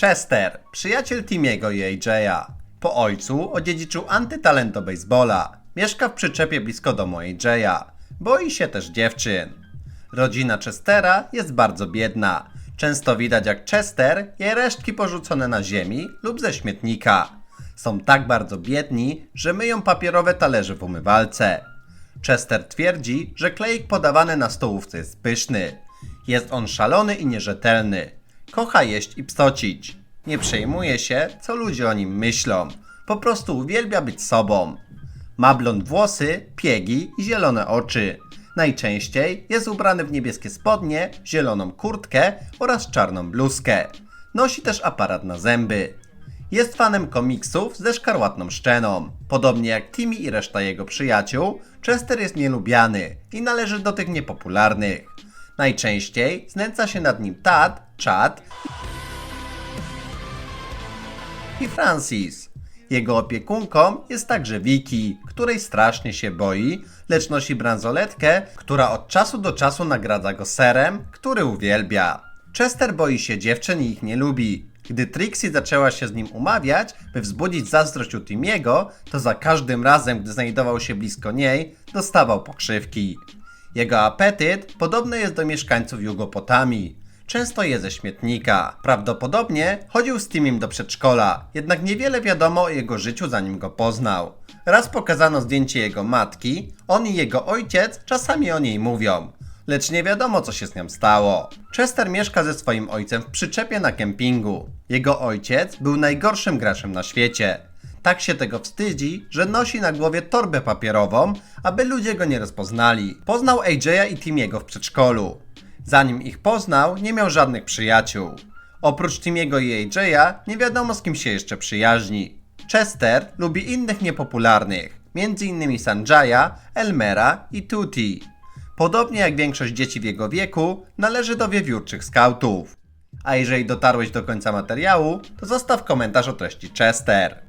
Chester, przyjaciel Timiego i AJ'a. Po ojcu odziedziczył antytalent do baseballa. Mieszka w przyczepie blisko domu AJ'a. Boi się też dziewczyn. Rodzina Chestera jest bardzo biedna. Często widać jak Chester je resztki porzucone na ziemi lub ze śmietnika. Są tak bardzo biedni, że myją papierowe talerze w umywalce. Chester twierdzi, że klejek podawany na stołówce jest pyszny. Jest on szalony i nierzetelny. Kocha jeść i psocić. Nie przejmuje się, co ludzie o nim myślą. Po prostu uwielbia być sobą. Ma blond włosy, piegi i zielone oczy. Najczęściej jest ubrany w niebieskie spodnie, zieloną kurtkę oraz czarną bluzkę. Nosi też aparat na zęby. Jest fanem komiksów ze szkarłatną szczeną. Podobnie jak Timmy i reszta jego przyjaciół, Chester jest nielubiany i należy do tych niepopularnych. Najczęściej znęca się nad nim Tad, Chad i Francis. Jego opiekunką jest także Vicky, której strasznie się boi, lecz nosi bransoletkę, która od czasu do czasu nagradza go serem, który uwielbia. Chester boi się dziewczyn i ich nie lubi. Gdy Trixie zaczęła się z nim umawiać, by wzbudzić zazdrość u Timiego, to za każdym razem, gdy znajdował się blisko niej, dostawał pokrzywki. Jego apetyt podobny jest do mieszkańców Jugopotamii. Często je ze śmietnika. Prawdopodobnie chodził z Timim do przedszkola, jednak niewiele wiadomo o jego życiu zanim go poznał. Raz pokazano zdjęcie jego matki, on i jego ojciec czasami o niej mówią, lecz nie wiadomo co się z nią stało. Chester mieszka ze swoim ojcem w przyczepie na kempingu. Jego ojciec był najgorszym graczem na świecie. Tak się tego wstydzi, że nosi na głowie torbę papierową, aby ludzie go nie rozpoznali. Poznał AJ'a i Timiego w przedszkolu. Zanim ich poznał, nie miał żadnych przyjaciół. Oprócz Timiego i AJ'a, nie wiadomo z kim się jeszcze przyjaźni. Chester lubi innych niepopularnych, m.in. Sanjaya, Elmera i Tuti. Podobnie jak większość dzieci w jego wieku, należy do wiewiórczych skautów. A jeżeli dotarłeś do końca materiału, to zostaw komentarz o treści Chester.